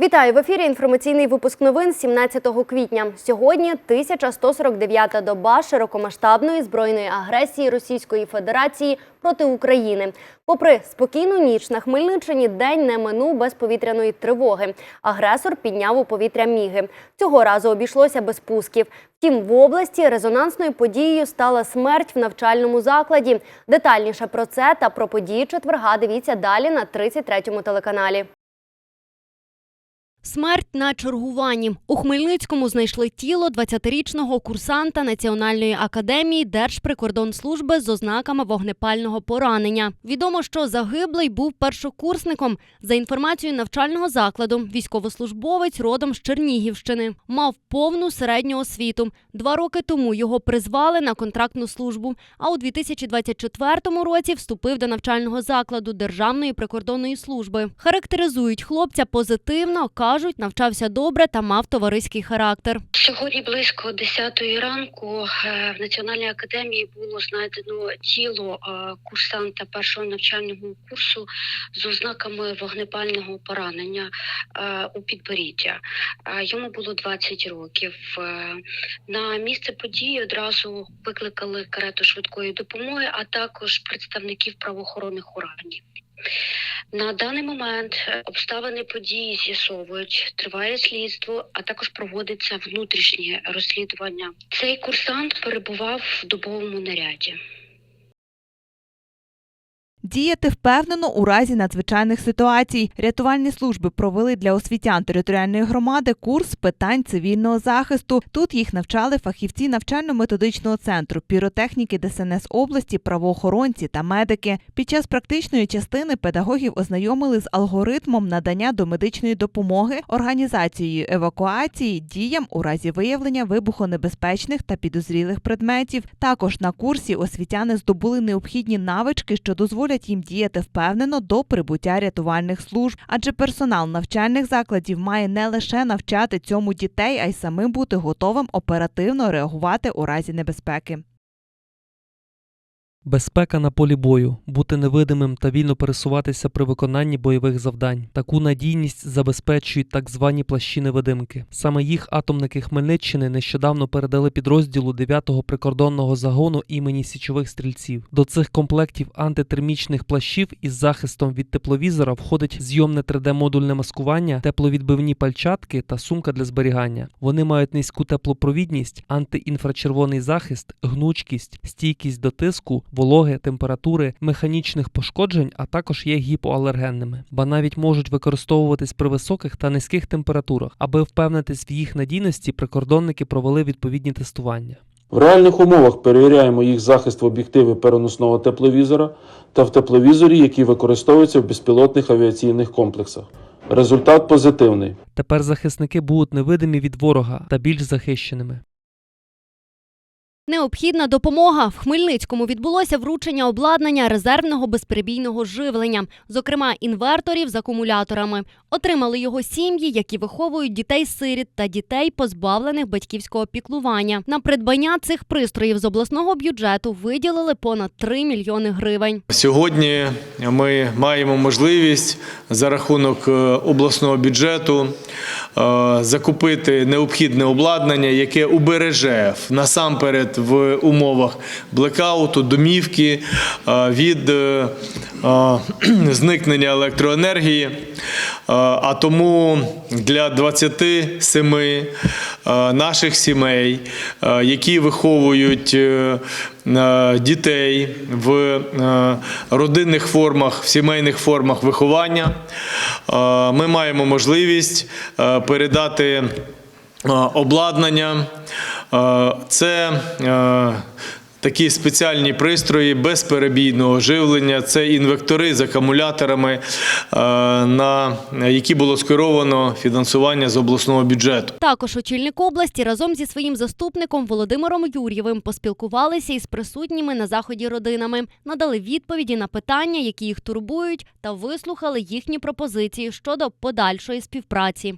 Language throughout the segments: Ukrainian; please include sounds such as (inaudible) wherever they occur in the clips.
Вітаю в ефірі. Інформаційний випуск новин 17 квітня. Сьогодні 1149-та доба широкомасштабної збройної агресії Російської Федерації проти України. Попри спокійну ніч на Хмельниччині, день не минув без повітряної тривоги. Агресор підняв у повітря міги. Цього разу обійшлося без пусків. Втім, в області резонансною подією стала смерть в навчальному закладі. Детальніше про це та про події четверга дивіться далі на 33-му телеканалі. Смерть на чергуванні. У Хмельницькому знайшли тіло 20-річного курсанта Національної академії Держприкордонслужби з ознаками вогнепального поранення. Відомо, що загиблий був першокурсником. За інформацією навчального закладу, військовослужбовець родом з Чернігівщини. Мав повну середню освіту. Два роки тому його призвали на контрактну службу. А у 2024 році вступив до навчального закладу Державної прикордонної служби. Характеризують хлопця позитивно, кажуть, навчався добре та мав товариський характер. Сьогодні близько 10-ї ранку е, в Національній академії було знайдено тіло е, курсанта першого навчального курсу з ознаками вогнепального поранення е, у підборіддя. Йому було 20 років. На місце події одразу викликали карету швидкої допомоги, а також представників правоохоронних органів. На даний момент е, обставини події з'ясовують, триває слідство, а також проводиться внутрішнє розслідування. Цей курсант перебував в добовому наряді. Діяти впевнено у разі надзвичайних ситуацій. Рятувальні служби провели для освітян територіальної громади курс питань цивільного захисту. Тут їх навчали фахівці навчально-методичного центру, піротехніки ДСНС області, правоохоронці та медики. Під час практичної частини педагогів ознайомили з алгоритмом надання домедичної допомоги, організацією евакуації, діям у разі виявлення вибухонебезпечних та підозрілих предметів. Також на курсі освітяни здобули необхідні навички, що дозволять їм діяти впевнено до прибуття рятувальних служб, адже персонал навчальних закладів має не лише навчати цьому дітей, а й самим бути готовим оперативно реагувати у разі небезпеки. Безпека на полі бою, бути невидимим та вільно пересуватися при виконанні бойових завдань. Таку надійність забезпечують так звані плащі невидимки. Саме їх атомники Хмельниччини нещодавно передали підрозділу 9-го прикордонного загону імені січових стрільців. До цих комплектів антитермічних плащів із захистом від тепловізора входить зйомне 3D-модульне маскування, тепловідбивні пальчатки та сумка для зберігання. Вони мають низьку теплопровідність, антиінфрачервоний захист, гнучкість, стійкість до тиску, вологи, температури, механічних пошкоджень, а також є гіпоалергенними, ба навіть можуть використовуватись при високих та низьких температурах. Аби впевнитись в їх надійності, прикордонники провели відповідні тестування. В реальних умовах перевіряємо їх захист в об'єктиві переносного тепловізора та в тепловізорі, який використовується в безпілотних авіаційних комплексах. Результат позитивний. Тепер захисники будуть невидимі від ворога та більш захищеними. Необхідна допомога в Хмельницькому відбулося вручення обладнання резервного безперебійного живлення, зокрема інверторів з акумуляторами. Отримали його сім'ї, які виховують дітей-сиріт та дітей, позбавлених батьківського піклування. На придбання цих пристроїв з обласного бюджету виділили понад 3 мільйони гривень. Сьогодні ми маємо можливість за рахунок е, обласного бюджету е, закупити необхідне обладнання, яке убереже насамперед в умовах блекауту, домівки е, від е, е, (clears throat) зникнення електроенергії. А тому для 27 е, наших сімей, які виховують дітей в родинних формах, в сімейних формах виховання, ми маємо можливість передати обладнання. Це е, такі спеціальні пристрої безперебійного живлення, це інвектори з акумуляторами, е, на які було скеровано фінансування з обласного бюджету. Також очільник області разом зі своїм заступником Володимиром Юр'євим поспілкувалися із присутніми на заході родинами, надали відповіді на питання, які їх турбують, та вислухали їхні пропозиції щодо подальшої співпраці.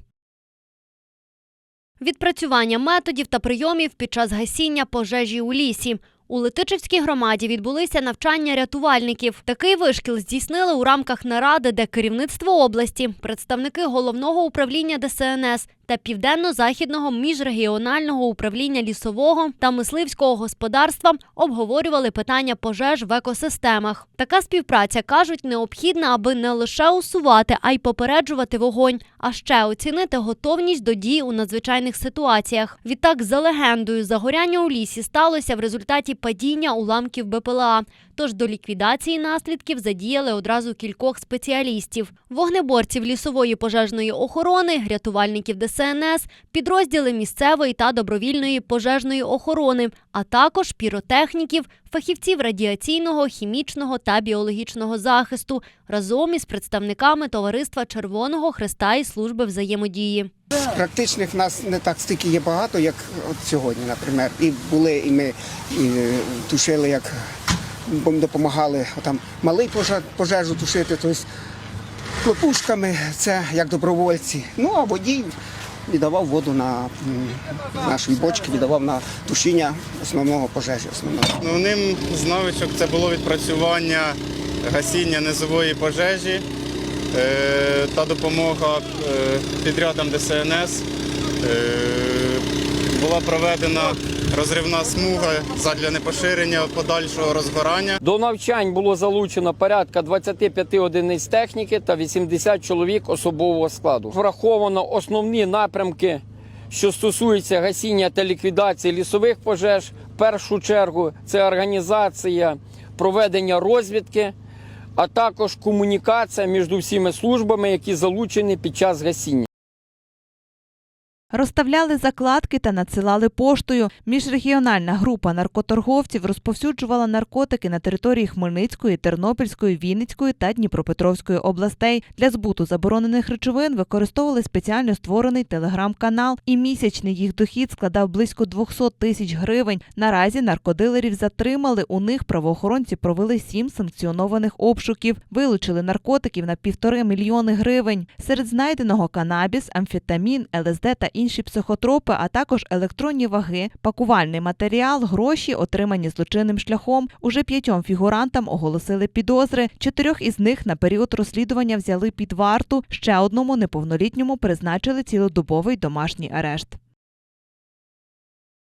Відпрацювання методів та прийомів під час гасіння пожежі у лісі. У Летичівській громаді відбулися навчання рятувальників. Такий вишкіл здійснили у рамках наради, де керівництво області, представники головного управління ДСНС та південно-західного міжрегіонального управління лісового та мисливського господарства обговорювали питання пожеж в екосистемах. Така співпраця кажуть необхідна, аби не лише усувати, а й попереджувати вогонь, а ще оцінити готовність до дій у надзвичайних ситуаціях. Відтак, за легендою, загоряння у лісі сталося в результаті падіння уламків БПЛА. Тож до ліквідації наслідків задіяли одразу кількох спеціалістів: вогнеборців лісової пожежної охорони, рятувальників ДСНС, підрозділи місцевої та добровільної пожежної охорони, а також піротехніків, фахівців радіаційного, хімічного та біологічного захисту разом із представниками товариства Червоного Хреста і служби взаємодії. Практичних нас не так стільки є багато, як от сьогодні, наприклад. І були, і ми і, е, тушили, як допомагали там малий пожар, пожежу тушити, тобто хлопушками, це як добровольці. Ну а водій віддавав воду на наші бочки, віддавав на тушіння основного пожежі. Основного. Основним з навичок це було відпрацювання гасіння низової пожежі е, та допомога е, підрядам ДСНС. Е, Була проведена розривна смуга задля непоширення подальшого розгорання. До навчань було залучено порядка 25 одиниць техніки та 80 чоловік особового складу. Враховано основні напрямки, що стосуються гасіння та ліквідації лісових пожеж. В першу чергу це організація проведення розвідки, а також комунікація між всіма службами, які залучені під час гасіння. Розставляли закладки та надсилали поштою. Міжрегіональна група наркоторговців розповсюджувала наркотики на території Хмельницької, Тернопільської, Вінницької та Дніпропетровської областей. Для збуту заборонених речовин використовували спеціально створений телеграм-канал, і місячний їх дохід складав близько 200 тисяч гривень. Наразі наркодилерів затримали. У них правоохоронці провели сім санкціонованих обшуків, вилучили наркотиків на півтори мільйони гривень. Серед знайденого канабіс, амфетамін, ЛСД та інші психотропи, а також електронні ваги, пакувальний матеріал, гроші, отримані злочинним шляхом. Уже п'ятьом фігурантам оголосили підозри. Чотирьох із них на період розслідування взяли під варту. Ще одному неповнолітньому призначили цілодобовий домашній арешт.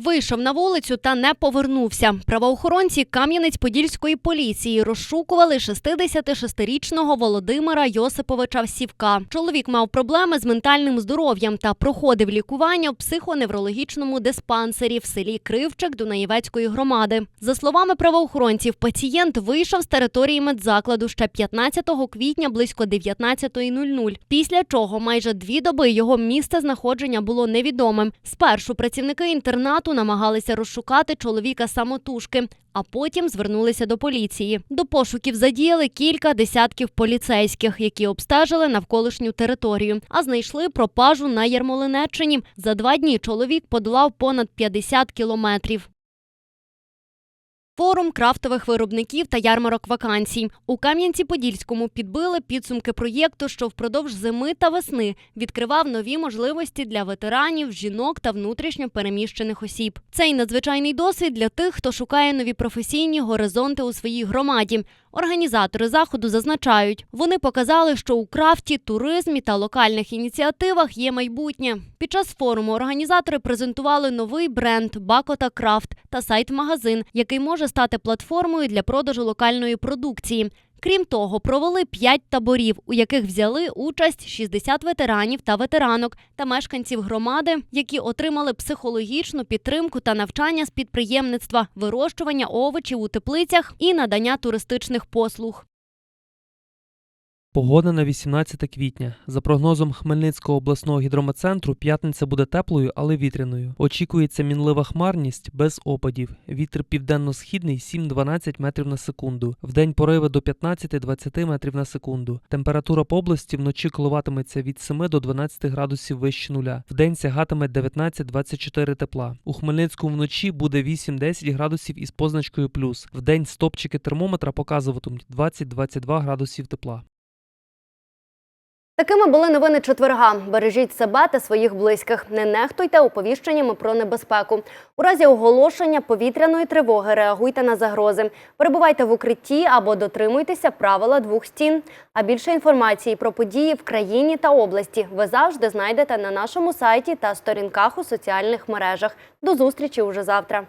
Вийшов на вулицю та не повернувся. Правоохоронці Кам'янець-Подільської поліції розшукували 66-річного Володимира Йосиповича Сівка. Чоловік мав проблеми з ментальним здоров'ям та проходив лікування в психоневрологічному диспансері в селі Кривчик Дунаєвецької громади. За словами правоохоронців, пацієнт вийшов з території медзакладу ще 15 квітня близько 19.00, після чого майже дві доби його місце знаходження було невідомим. Спершу працівники інтернату намагалися розшукати чоловіка самотужки, а потім звернулися до поліції. До пошуків задіяли кілька десятків поліцейських, які обстежили навколишню територію, а знайшли пропажу на Ярмолинеччині. За два дні чоловік подолав понад 50 кілометрів. Форум крафтових виробників та ярмарок вакансій у Кам'янці-Подільському підбили підсумки проєкту, що впродовж зими та весни відкривав нові можливості для ветеранів, жінок та внутрішньо переміщених осіб. Цей надзвичайний досвід для тих, хто шукає нові професійні горизонти у своїй громаді. Організатори заходу зазначають, вони показали, що у крафті, туризмі та локальних ініціативах є майбутнє. Під час форуму організатори презентували новий бренд Бакота Крафт та сайт-магазин, який може стати платформою для продажу локальної продукції. Крім того, провели п'ять таборів, у яких взяли участь 60 ветеранів та ветеранок та мешканців громади, які отримали психологічну підтримку та навчання з підприємництва, вирощування овочів у теплицях і надання туристичних послуг. Погода на 18 квітня. За прогнозом Хмельницького обласного гідрометцентру, п'ятниця буде теплою, але вітряною. Очікується мінлива хмарність без опадів. Вітер південно-східний 7-12 метрів на секунду. Вдень пориви до 15-20 метрів на секунду. Температура по області вночі коливатиметься від 7 до 12 градусів вище нуля. Вдень сягатиме 19-24 тепла. У Хмельницькому вночі буде 8-10 градусів із позначкою плюс. Вдень стопчики термометра показуватимуть 20-22 градусів тепла. Такими були новини четверга. Бережіть себе та своїх близьких. Не нехтуйте оповіщеннями про небезпеку. У разі оголошення повітряної тривоги реагуйте на загрози. Перебувайте в укритті або дотримуйтеся правила двох стін. А більше інформації про події в країні та області ви завжди знайдете на нашому сайті та сторінках у соціальних мережах. До зустрічі уже завтра.